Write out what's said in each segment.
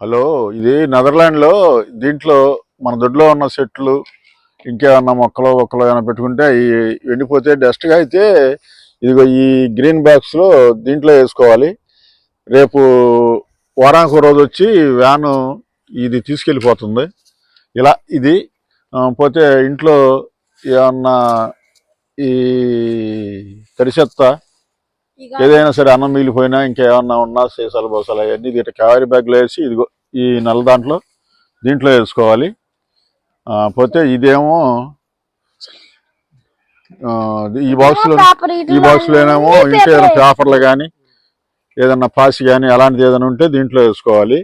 Hello ఇది నెదర్లాండ్లో దీంట్లో మన దొడ్లో ఉన్న చెట్లు ఇంకేమన్నా మొక్కలు ఒక్కలు ఏమైనా పెట్టుకుంటే అవి ఎండిపోతే డస్ట్గా అయితే ఇదిగో ఈ గ్రీన్ బాక్స్లో దీంట్లో వేసుకోవాలి. రేపు వారానికి ఒక రోజు వచ్చి వ్యాను ఇది తీసుకెళ్ళిపోతుంది. ఇలా ఇది పోతే ఇంట్లో ఏమన్నా ఈ తడిచెత్త ఏదైనా సరే అన్నం మిగిలిపోయినా ఇంకేమన్నా ఉన్నా సీసాలు బోసాలు అవన్నీ దీంట్లో క్యారీ బ్యాగ్లో వేసి ఇదిగో ఈ నల్ల దాంట్లో దీంట్లో వేసుకోవాలి. పోతే ఇదేమో ఈ బాక్స్లో ఈ బాక్స్లోనేమో ఇంట్లో ఏదైనా పేపర్లు కానీ ఏదన్నా పాసి కానీ అలాంటిది ఏదైనా ఉంటే దీంట్లో వేసుకోవాలి.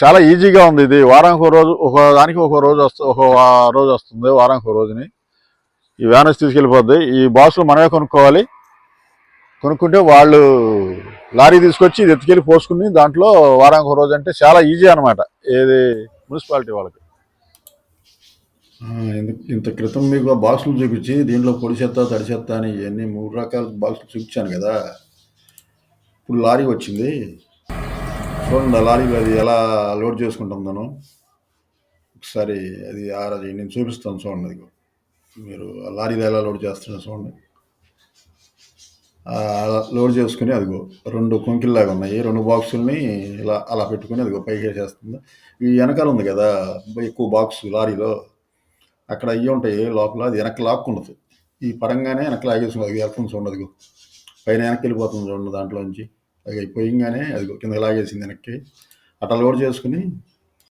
చాలా ఈజీగా ఉంది ఇది. వారానికి ఒక రోజు ఒక దానికి ఒక రోజు వస్తుంది ఒక రోజు వస్తుంది వారానికి ఒక రోజుని. ఈ వ్యాన్ వచ్చి తీసుకెళ్ళిపోద్ది. ఈ బాక్సులు మనమే కొనుక్కోవాలి. కొనుక్కుంటే వాళ్ళు లారీ తీసుకొచ్చి ఇది ఎత్తుకెళ్ళి పోసుకుని దాంట్లో వారానికి ఒక రోజు అంటే చాలా ఈజీ అనమాట ఏది మున్సిపాలిటీ వాళ్ళకి. ఇంత క్రితం మీకు బాక్సులు చూపించి దీంట్లో పొడి చెత్త తడి చెత్త అని ఇవన్నీ మూడు రకాల బాక్సులు చూపించాను కదా. ఇప్పుడు లారీ వచ్చింది. చూడండి ఆ లారీలో అది ఎలా లోడ్ చేసుకుంటుందను ఒకసారి అది ఆ రోజు నేను చూపిస్తాను చూడండి అది మీరు ఆ లారీలో ఎలా లోడ్ చేస్తున్నా చూడండి. లోడ్ చేసుకుని అదిగో రెండు కొంకిల్లాగా ఉన్నాయి రెండు బాక్సుల్ని ఇలా అలా పెట్టుకుని అదిగో పైకి వేసేస్తుంది. ఈ వెనకాల ఉంది కదా ఎక్కువ బాక్స్ లారీలో అక్కడ అయ్యి ఉంటాయి లోపల అది వెనక్కి లాక్కుండదు. ఈ పడంగానే వెనక్కి లాగేస్తుంది అది వెళ్తుంది చూడండి పైన వెనక్కి వెళ్ళిపోతుంది చూడండి దాంట్లోంచి. అది పోయింగానే అది కింద లాగేసింది వెనక్కి. అట్లా లోడ్ చేసుకుని